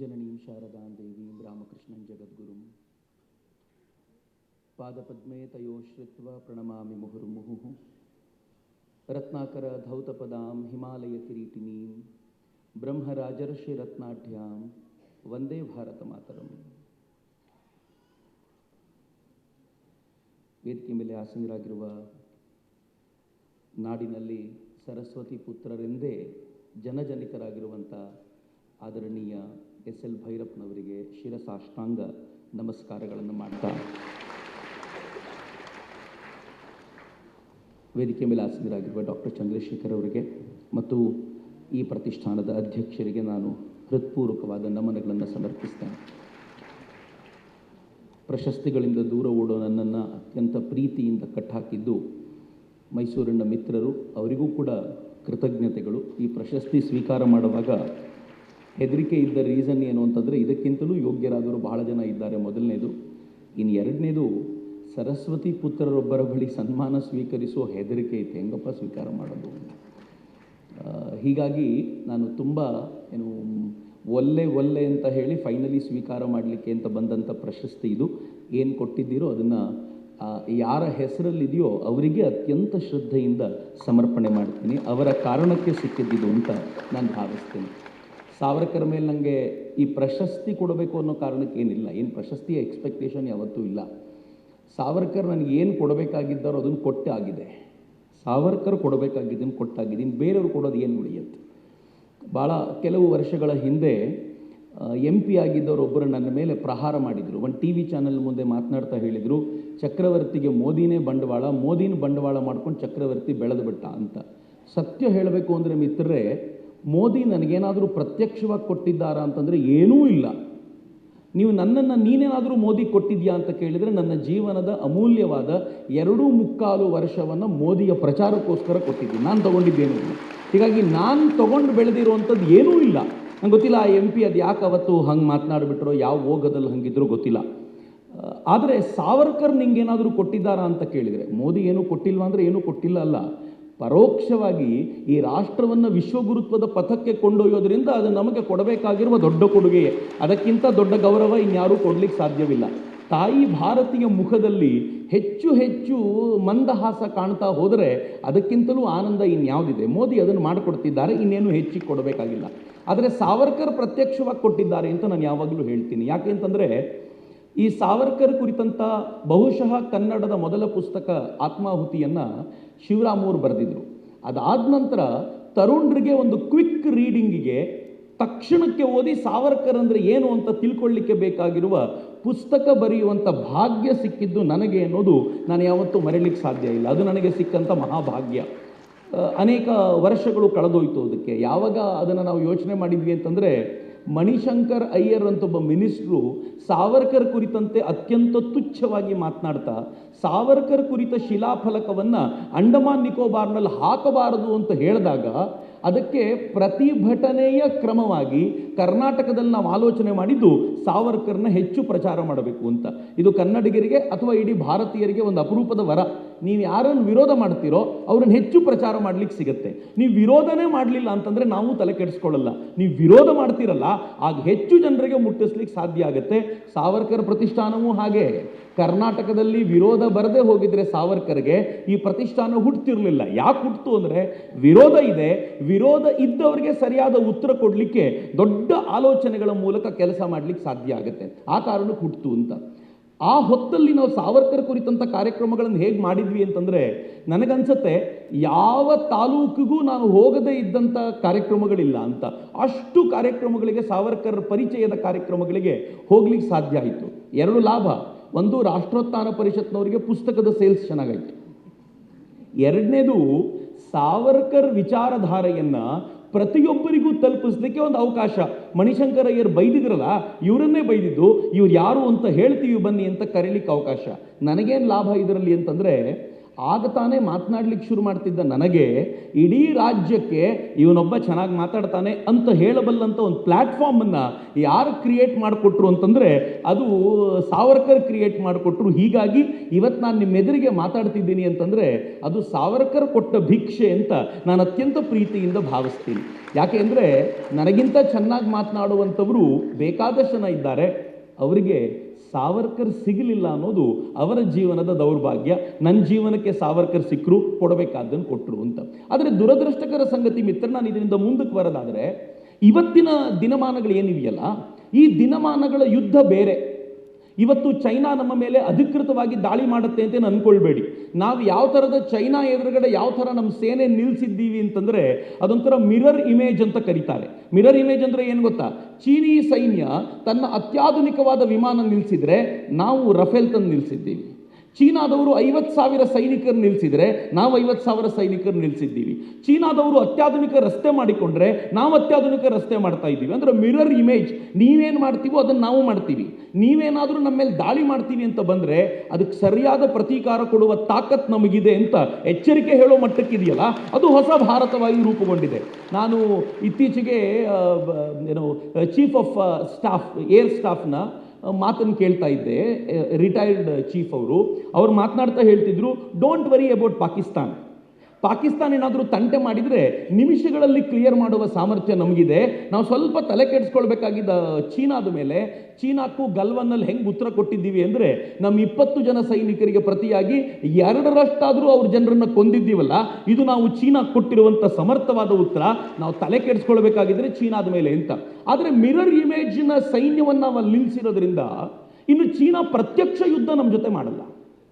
ಜನನೀಂ ಶಾರದಾಂ ದೇವೀಂ ರಾಮಕೃಷ್ಣಂ ಜಗದ್ಗುರುಂ ಪಾದಪದ್ಮೇ ತಯೋಶ್ರಿತ್ವ ಪ್ರಣಮಾಮಿ ಮುಹುರ್ಮುಹುಃ ರತ್ನಾಕರ ಧೌತಪದಾಂ ಹಿಮಾಲಯ ಕಿರೀಟಿನೀಂ ಬ್ರಹ್ಮರಾಜರ್ಷಿ ರತ್ನಾಢ್ಯಾಂ ವಂದೇ ಭಾರತ ಮಾತರಂ ವೇದಿಕೆ ಮೇಲೆ ಆಸೀನರಾಗಿರುವ ನಾಡಿನಲ್ಲಿ ಸರಸ್ವತಿ ಪುತ್ರರೆಂದೇ ಜನಜನಿತರಾಗಿರುವಂಥ ಆದರಣೀಯ ಎಸ್ ಎಲ್ ಭೈರಪ್ಪನವರಿಗೆ ಶಿರಸಾಷ್ಟಾಂಗ ನಮಸ್ಕಾರಗಳನ್ನು ಮಾಡ್ತಾ. ವೇದಿಕೆ ಮೇಲೆ ಆಸೀನರಾಗಿರುವ ಡಾಕ್ಟರ್ ಚಂದ್ರಶೇಖರ್ ಅವರಿಗೆ ಮತ್ತು ಈ ಪ್ರತಿಷ್ಠಾನದ ಅಧ್ಯಕ್ಷರಿಗೆ ನಾನು ಹೃತ್ಪೂರ್ವಕವಾದ ನಮನಗಳನ್ನು ಸಮರ್ಪಿಸ್ತೇನೆ. ಪ್ರಶಸ್ತಿಗಳಿಂದ ದೂರ ಓಡೋ ನನ್ನನ್ನು ಅತ್ಯಂತ ಪ್ರೀತಿಯಿಂದ ಕಟ್ಟಾಕಿದ್ದು ಮೈಸೂರಿನ ಮಿತ್ರರು, ಅವರಿಗೂ ಕೂಡ ಕೃತಜ್ಞತೆಗಳು. ಈ ಪ್ರಶಸ್ತಿ ಸ್ವೀಕಾರ ಮಾಡುವಾಗ ಹೆದರಿಕೆ ಇದ್ದ ರೀಸನ್ ಏನು ಅಂತಂದರೆ ಇದಕ್ಕಿಂತಲೂ ಯೋಗ್ಯರಾದವರು ಬಹಳ ಜನ ಇದ್ದಾರೆ. ಮೊದಲನೇದು. ಇನ್ನು ಎರಡನೇದು, ಸರಸ್ವತಿ ಪುತ್ರರೊಬ್ಬರ ಬಳಿ ಸನ್ಮಾನ ಸ್ವೀಕರಿಸುವ ಹೆದರಿಕೆ ಇತ್ತು. ಹೆಂಗಪ್ಪ ಸ್ವೀಕಾರ ಮಾಡೋದು? ಹೀಗಾಗಿ ನಾನು ತುಂಬ ಏನು, ಒಲ್ಲೆ ಒಲ್ಲೆ ಅಂತ ಹೇಳಿ ಫೈನಲಿ ಸ್ವೀಕಾರ ಮಾಡಲಿಕ್ಕೆ ಅಂತ ಬಂದಂಥ ಪ್ರಶಸ್ತಿ ಇದು. ಏನು ಕೊಟ್ಟಿದ್ದೀರೋ ಅದನ್ನು ಯಾರ ಹೆಸರಲ್ಲಿದೆಯೋ ಅವರಿಗೆ ಅತ್ಯಂತ ಶ್ರದ್ಧೆಯಿಂದ ಸಮರ್ಪಣೆ ಮಾಡ್ತೀನಿ. ಅವರ ಕಾರಣಕ್ಕೆ ಸಿಕ್ಕಿದ್ದಿದು ಅಂತ ನಾನು ಭಾವಿಸ್ತೀನಿ. ಸಾವರ್ಕರ್ ಮೇಲೆ ನನಗೆ ಈ ಪ್ರಶಸ್ತಿ ಕೊಡಬೇಕು ಅನ್ನೋ ಕಾರಣಕ್ಕೆ ಏನಿಲ್ಲ. ಏನು ಪ್ರಶಸ್ತಿಯ ಎಕ್ಸ್ಪೆಕ್ಟೇಷನ್ ಯಾವತ್ತೂ ಇಲ್ಲ. ಸಾವರ್ಕರ್ ನನಗೆ ಏನು ಕೊಡಬೇಕಾಗಿದ್ದಾರೋ ಅದನ್ನು ಕೊಟ್ಟೆ ಆಗಿದೆ. ಸಾವರ್ಕರ್ ಕೊಡಬೇಕಾಗಿದ್ದನ್ನು ಕೊಟ್ಟಾಗಿದ್ದೀನಿ ಬೇರೆಯವರು ಕೊಡೋದು ಏನು ಉಳಿಯುತ್ತೆ ಭಾಳ ಕೆಲವು ವರ್ಷಗಳ ಹಿಂದೆ ಎಂ ಪಿ ಆಗಿದ್ದವರೊಬ್ಬರು ನನ್ನ ಮೇಲೆ ಪ್ರಹಾರ ಮಾಡಿದರು. ಒಂದು ಟಿ ವಿ ಚಾನಲ್ ಮುಂದೆ ಮಾತನಾಡ್ತಾ ಹೇಳಿದರು, ಚಕ್ರವರ್ತಿಗೆ ಮೋದಿನೇ ಬಂಡವಾಳ, ಮೋದಿನ ಬಂಡವಾಳ ಮಾಡ್ಕೊಂಡು ಚಕ್ರವರ್ತಿ ಬೆಳೆದು ಬಿಟ್ಟ ಅಂತ. ಸತ್ಯ ಹೇಳಬೇಕು ಅಂದರೆ ಮಿತ್ರರೇ ಮೋದಿ ನನಗೇನಾದರೂ ಪ್ರತ್ಯಕ್ಷವಾಗಿ ಕೊಟ್ಟಿದ್ದಾರಾ ಅಂತಂದರೆ ಏನೂ ಇಲ್ಲ. ನೀವು ನನ್ನನ್ನು ನೀನೇನಾದರೂ ಮೋದಿ ಕೊಟ್ಟಿದ್ಯಾ ಅಂತ ಕೇಳಿದರೆ ನನ್ನ ಜೀವನದ ಅಮೂಲ್ಯವಾದ ಎರಡೂ ಮುಕ್ಕಾಲು ವರ್ಷವನ್ನು ಮೋದಿಯ ಪ್ರಚಾರಕ್ಕೋಸ್ಕರ ಕೊಟ್ಟಿದ್ದೀನಿ. ನಾನು ತೊಗೊಂಡಿದ್ದೇನು. ಹೀಗಾಗಿ ನಾನು ತೊಗೊಂಡು ಬೆಳೆದಿರುವಂಥದ್ದು ಏನೂ ಇಲ್ಲ. ನಂಗೆ ಗೊತ್ತಿಲ್ಲ ಆ ಎಂ ಪಿ ಅದು ಯಾಕೆ ಅವತ್ತು ಹಂಗೆ ಮಾತನಾಡಿಬಿಟ್ರೋ, ಯಾವ ಓಗದಲ್ಲಿ ಹಂಗಿದ್ರೋ ಗೊತ್ತಿಲ್ಲ. ಆದರೆ ಸಾವರ್ಕರ್ ನಿಂಗೇನಾದರೂ ಕೊಟ್ಟಿದ್ದಾರಾ ಅಂತ ಕೇಳಿದರೆ, ಮೋದಿ ಏನೂ ಕೊಟ್ಟಿಲ್ವಾ ಅಂದರೆ ಏನೂ ಕೊಟ್ಟಿಲ್ಲ ಅಲ್ಲ. ಪರೋಕ್ಷವಾಗಿ ಈ ರಾಷ್ಟ್ರವನ್ನು ವಿಶ್ವಗುರುತ್ವದ ಪಥಕ್ಕೆ ಕೊಂಡೊಯ್ಯೋದ್ರಿಂದ ಅದು ನಮಗೆ ಕೊಡಬೇಕಾಗಿರುವ ದೊಡ್ಡ ಕೊಡುಗೆ ಅದಕ್ಕಿಂತ ದೊಡ್ಡ ಗೌರವ ಇನ್ಯಾರೂ ಕೊಡಲಿಕ್ಕೆ ಸಾಧ್ಯವಿಲ್ಲ. ತಾಯಿ ಭಾರತೀಯ ಮುಖದಲ್ಲಿ ಹೆಚ್ಚು ಹೆಚ್ಚು ಮಂದಹಾಸ ಕಾಣ್ತಾ ಹೋದರೆ ಅದಕ್ಕಿಂತಲೂ ಆನಂದ ಇನ್ಯಾವುದಿದೆ. ಮೋದಿ ಅದನ್ನು ಮಾಡಿಕೊಡ್ತಿದ್ದಾರೆ, ಇನ್ನೇನು ಹೆಚ್ಚಿಗೆ ಕೊಡಬೇಕಾಗಿಲ್ಲ. ಆದರೆ ಸಾವರ್ಕರ್ ಪ್ರತ್ಯಕ್ಷವಾಗಿ ಕೊಟ್ಟಿದ್ದಾರೆ ಅಂತ ನಾನು ಯಾವಾಗಲೂ ಹೇಳ್ತೀನಿ. ಯಾಕೆ ಅಂತಂದರೆ ಈ ಸಾವರ್ಕರ್ ಕುರಿತಂಥ ಬಹುಶಃ ಕನ್ನಡದ ಮೊದಲ ಪುಸ್ತಕ ಆತ್ಮಾಹುತಿಯನ್ನು ಶಿವರಾಮೂರು ಬರೆದಿದ್ರು. ಅದಾದ ನಂತರ ತರುಣರಿಗೆ ಒಂದು ಕ್ವಿಕ್ ರೀಡಿಂಗಿಗೆ ತಕ್ಷಣಕ್ಕೆ ಓದಿ ಸಾವರ್ಕರ್ ಅಂದರೆ ಏನು ಅಂತ ತಿಳ್ಕೊಳ್ಳಿಕ್ಕೆ ಬೇಕಾಗಿರುವ ಪುಸ್ತಕ ಬರೆಯುವಂಥ ಭಾಗ್ಯ ಸಿಕ್ಕಿದ್ದು ನನಗೆ ಅನ್ನೋದು ನಾನು ಯಾವತ್ತೂ ಮರೀಲಿಕ್ಕೆ ಸಾಧ್ಯ ಇಲ್ಲ. ಅದು ನನಗೆ ಸಿಕ್ಕಂಥ ಮಹಾಭಾಗ್ಯ. ಅನೇಕ ವರ್ಷಗಳು ಕಳೆದೋಯ್ತು ಅದಕ್ಕೆ. ಯಾವಾಗ ಅದನ್ನು ನಾವು ಯೋಚನೆ ಮಾಡಿದ್ವಿ ಅಂತಂದರೆ ಮಣಿಶಂಕರ್ ಅಯ್ಯರ್ ಅಂತ ಒಬ್ಬ ಮಿನಿಸ್ಟ್ರು ಸಾವರ್ಕರ್ ಕುರಿತಂತೆ ಅತ್ಯಂತ ತುಚ್ಛವಾಗಿ ಮಾತನಾಡ್ತಾ, ಸಾವರ್ಕರ್ ಕುರಿತ ಶಿಲಾಫಲಕವನ್ನು ಅಂಡಮಾನ್ ನಿಕೋಬಾರ್ನಲ್ಲಿ ಹಾಕಬಾರದು ಅಂತ ಹೇಳಿದಾಗ ಅದಕ್ಕೆ ಪ್ರತಿಭಟನೆಯ ಕ್ರಮವಾಗಿ ಕರ್ನಾಟಕದಲ್ಲಿ ನಾವು ಆಲೋಚನೆ ಮಾಡಿದ್ದು ಸಾವರ್ಕರ್ನ ಹೆಚ್ಚು ಪ್ರಚಾರ ಮಾಡಬೇಕು ಅಂತ. ಇದು ಕನ್ನಡಿಗರಿಗೆ ಅಥವಾ ಇಡೀ ಭಾರತೀಯರಿಗೆ ಒಂದು ಅಪರೂಪದ ವರ. ನೀವು ಯಾರನ್ನು ವಿರೋಧ ಮಾಡ್ತೀರೋ ಅವ್ರನ್ನ ಹೆಚ್ಚು ಪ್ರಚಾರ ಮಾಡ್ಲಿಕ್ಕೆ ಸಿಗುತ್ತೆ. ನೀವು ವಿರೋಧನೇ ಮಾಡಲಿಲ್ಲ ಅಂತಂದರೆ ನಾವು ತಲೆ ಕೆಡಿಸ್ಕೊಳ್ಳಲ್ಲ. ನೀವು ವಿರೋಧ ಮಾಡ್ತೀರಲ್ಲ, ಆಗ ಹೆಚ್ಚು ಜನರಿಗೆ ಮುಟ್ಟಿಸ್ಲಿಕ್ಕೆ ಸಾಧ್ಯ ಆಗುತ್ತೆ. ಸಾವರ್ಕರ್ ಪ್ರತಿಷ್ಠಾನವೂ ಹಾಗೆ. ಕರ್ನಾಟಕದಲ್ಲಿ ವಿರೋಧ ಬರದೇ ಹೋಗಿದ್ರೆ ಸಾವರ್ಕರ್ಗೆ ಈ ಪ್ರತಿಷ್ಠಾನ ಹುಟ್ಟುತ್ತಿರಲಿಲ್ಲ ಯಾಕೆ ಹುಟ್ಟಿತು ಅಂದರೆ ವಿರೋಧ ಇದೆ. ವಿರೋಧ ಇದ್ದವರಿಗೆ ಸರಿಯಾದ ಉತ್ತರ ಕೊಡಲಿಕ್ಕೆ ದೊಡ್ಡ ಆಲೋಚನೆಗಳ ಮೂಲಕ ಕೆಲಸ ಮಾಡಲಿಕ್ಕೆ ಸಾಧ್ಯ ಆಗುತ್ತೆ. ಆ ಕಾರಣಕ್ಕೆ ಹುಟ್ಟಿತು ಅಂತ. ಆ ಹೊತ್ತಲ್ಲಿ ನಾವು ಸಾವರ್ಕರ್ ಕುರಿತಂಥ ಕಾರ್ಯಕ್ರಮಗಳನ್ನು ಹೇಗೆ ಮಾಡಿದ್ವಿ ಅಂತಂದರೆ ನನಗನ್ಸತ್ತೆ, ಯಾವ ತಾಲೂಕಿಗೂ ನಾನು ಹೋಗದೇ ಇದ್ದಂಥ ಕಾರ್ಯಕ್ರಮಗಳಿಲ್ಲ ಅಂತ. ಅಷ್ಟು ಕಾರ್ಯಕ್ರಮಗಳಿಗೆ, ಸಾವರ್ಕರ್ ಪರಿಚಯದ ಕಾರ್ಯಕ್ರಮಗಳಿಗೆ ಹೋಗ್ಲಿಕ್ಕೆ ಸಾಧ್ಯ ಆಯಿತು. ಎರಡು ಲಾಭ. ಒಂದು, ರಾಷ್ಟ್ರೋತ್ಥಾನ ಪರಿಷತ್ನವರಿಗೆ ಪುಸ್ತಕದ ಸೇಲ್ಸ್ ಚೆನ್ನಾಗಾಯಿತು. ಎರಡನೇದು, ಸಾವರ್ಕರ್ ವಿಚಾರಧಾರೆಯನ್ನು ಪ್ರತಿಯೊಬ್ಬರಿಗೂ ತಲುಪಿಸ್ಲಿಕ್ಕೆ ಒಂದು ಅವಕಾಶ. ಮಣಿಶಂಕರ್ ಅಯ್ಯರ್ ಬೈದಿದ್ರಲ್ಲ, ಇವರನ್ನೇ ಬೈದಿದ್ದು, ಇವ್ರು ಯಾರು ಅಂತ ಹೇಳ್ತೀವಿ ಬನ್ನಿ ಅಂತ ಕರೀಲಿಕ್ಕೆ ಅವಕಾಶ. ನನಗೇನು ಲಾಭ ಇದರಲ್ಲಿ ಅಂತಂದರೆ ಆಗ ತಾನೇ ಮಾತನಾಡ್ಲಿಕ್ಕೆ ಶುರು ಮಾಡ್ತಿದ್ದ ನನಗೆ, ಇಡೀ ರಾಜ್ಯಕ್ಕೆ ಇವನೊಬ್ಬ ಚೆನ್ನಾಗಿ ಮಾತಾಡ್ತಾನೆ ಅಂತ ಹೇಳಬಲ್ಲಂತ ಒಂದು ಪ್ಲ್ಯಾಟ್ಫಾರ್ಮನ್ನು ಯಾರು ಕ್ರಿಯೇಟ್ ಮಾಡಿಕೊಟ್ರು ಅಂತಂದರೆ, ಅದು ಸಾವರ್ಕರ್ ಕ್ರಿಯೇಟ್ ಮಾಡಿಕೊಟ್ರು. ಹೀಗಾಗಿ ಇವತ್ತು ನಾನು ನಿಮ್ಮ ಎದುರಿಗೆ ಮಾತಾಡ್ತಿದ್ದೀನಿ ಅಂತಂದರೆ, ಅದು ಸಾವರ್ಕರ್ ಕೊಟ್ಟ ಭಿಕ್ಷೆ ಅಂತ ನಾನು ಅತ್ಯಂತ ಪ್ರೀತಿಯಿಂದ ಭಾವಿಸ್ತೀನಿ. ಯಾಕೆ ಅಂದರೆ, ನನಗಿಂತ ಚೆನ್ನಾಗಿ ಮಾತನಾಡುವಂಥವರು ಬೇಕಾದಷ್ಟು ಜನ ಇದ್ದಾರೆ. ಅವರಿಗೆ ಸಾವರ್ಕರ್ ಸಿಗಲಿಲ್ಲ ಅನ್ನೋದು ಅವರ ಜೀವನದ ದೌರ್ಭಾಗ್ಯ. ನನ್ನ ಜೀವನಕ್ಕೆ ಸಾವರ್ಕರ್ ಸಿಕ್ಕರು, ಕೊಡಬೇಕಾದ್ದನ್ನು ಕೊಟ್ಟರು ಅಂತ. ಆದರೆ ದುರದೃಷ್ಟಕರ ಸಂಗತಿ ಮಿತ್ರ ನಾನು ಇದರಿಂದ ಮುಂದಕ್ಕೆ ಬರೋದಾದರೆ, ಇವತ್ತಿನ ದಿನಮಾನಗಳು ಏನಿವೆಯಲ್ಲ, ಈ ದಿನಮಾನಗಳ ಯುದ್ಧ ಬೇರೆ. ಇವತ್ತು ಚೈನಾ ನಮ್ಮ ಮೇಲೆ ಅಧಿಕೃತವಾಗಿ ದಾಳಿ ಮಾಡುತ್ತೆ ಅಂತ ಅನ್ಕೊಳ್ಬೇಡಿ ನಾವು ಯಾವ ಥರದ ಚೈನಾ ಎದುರುಗಡೆ ಯಾವ ಥರ ನಮ್ಮ ಸೇನೆ ನಿಲ್ಲಿಸಿದ್ದೀವಿ ಅಂತಂದರೆ ಅದೊಂಥರ ಮಿರರ್ ಇಮೇಜ್ ಅಂತ ಕರೀತಾರೆ. ಮಿರರ್ ಇಮೇಜ್ ಅಂದರೆ ಏನು ಗೊತ್ತಾ? ಚೀನೀ ಸೈನ್ಯ ತನ್ನ ಅತ್ಯಾಧುನಿಕವಾದ ವಿಮಾನ ನಿಲ್ಲಿಸಿದ್ರೆ ನಾವು ರಫೇಲ್ ತಂದು ನಿಲ್ಲಿಸಿದ್ದೀವಿ ಚೀನಾದವರು ಐವತ್ತು ಸಾವಿರ ಸೈನಿಕರು ನಿಲ್ಲಿಸಿದರೆ ನಾವು ಐವತ್ತು ಸಾವಿರ ಸೈನಿಕರು ನಿಲ್ಲಿಸಿದ್ದೀವಿ ಚೀನಾದವರು ಅತ್ಯಾಧುನಿಕ ರಸ್ತೆ ಮಾಡಿಕೊಂಡ್ರೆ ನಾವು ಅತ್ಯಾಧುನಿಕ ರಸ್ತೆ ಮಾಡ್ತಾ ಇದ್ದೀವಿ. ಅಂದ್ರೆ ಮಿರರ್ ಇಮೇಜ್, ನೀವೇನು ಮಾಡ್ತೀವೋ ಅದನ್ನು ನಾವು ಮಾಡ್ತೀವಿ. ನೀವೇನಾದರೂ ನಮ್ಮ ಮೇಲೆ ದಾಳಿ ಮಾಡ್ತೀವಿ ಅಂತ ಬಂದರೆ ಅದಕ್ಕೆ ಸರಿಯಾದ ಪ್ರತೀಕಾರ ಕೊಡುವ ತಾಕತ್ ನಮಗಿದೆ ಅಂತ ಎಚ್ಚರಿಕೆ ಹೇಳೋ ಮಟ್ಟಕ್ಕಿದೆಯಲ್ಲ, ಅದು ಹೊಸ ಭಾರತವಾಗಿ ರೂಪುಗೊಂಡಿದೆ. ನಾನು ಇತ್ತೀಚೆಗೆ ಏನು ಚೀಫ್ ಆಫ್ ಸ್ಟಾಫ್ ಏರ್ ಸ್ಟಾಫ್ನ ಮಾತನ್ನು ಕೇಳ್ತಾ ಇದ್ದೆ. ರಿಟೈರ್ಡ್ ಚೀಫ್ ಅವರು. ಅವ್ರು ಮಾತನಾಡ್ತಾ ಹೇಳ್ತಿದ್ರು don't worry about Pakistan Pakistan ಏನಾದರೂ ತಂಟೆ ಮಾಡಿದರೆ ನಿಮಿಷಗಳಲ್ಲಿ ಕ್ಲಿಯರ್ ಮಾಡುವ ಸಾಮರ್ಥ್ಯ ನಮಗಿದೆ. ನಾವು ಸ್ವಲ್ಪ ತಲೆ ಕೆಡಿಸ್ಕೊಳ್ಬೇಕಾಗಿದ್ದ ಚೀನಾದ ಮೇಲೆ, ಚೀನಾಕ್ಕೂ ಗಲ್ವನ್ನಲ್ಲಿ ಹೆಂಗೆ ಉತ್ತರ ಕೊಟ್ಟಿದ್ದೀವಿ ಅಂದರೆ ನಮ್ಮ ಇಪ್ಪತ್ತು ಜನ ಸೈನಿಕರಿಗೆ ಪ್ರತಿಯಾಗಿ ಎರಡರಷ್ಟಾದರೂ ಅವ್ರ ಜನರನ್ನು ಕೊಂದಿದ್ದೀವಲ್ಲ, ಇದು ನಾವು ಚೀನಾ ಕೊಟ್ಟಿರುವಂಥ ಸಮರ್ಥವಾದ ಉತ್ತರ. ನಾವು ತಲೆ ಕೆಡಿಸ್ಕೊಳ್ಬೇಕಾಗಿದ್ದರೆ ಚೀನಾದ ಮೇಲೆ ಅಂತ. ಆದರೆ ಮಿರರ್ ಇಮೇಜಿನ ಸೈನ್ಯವನ್ನು ನಾವು ನಿಲ್ಲಿಸಿರೋದ್ರಿಂದ ಇನ್ನು ಚೀನಾ ಪ್ರತ್ಯಕ್ಷ ಯುದ್ಧ ನಮ್ಮ ಜೊತೆ ಮಾಡಲ್ಲ.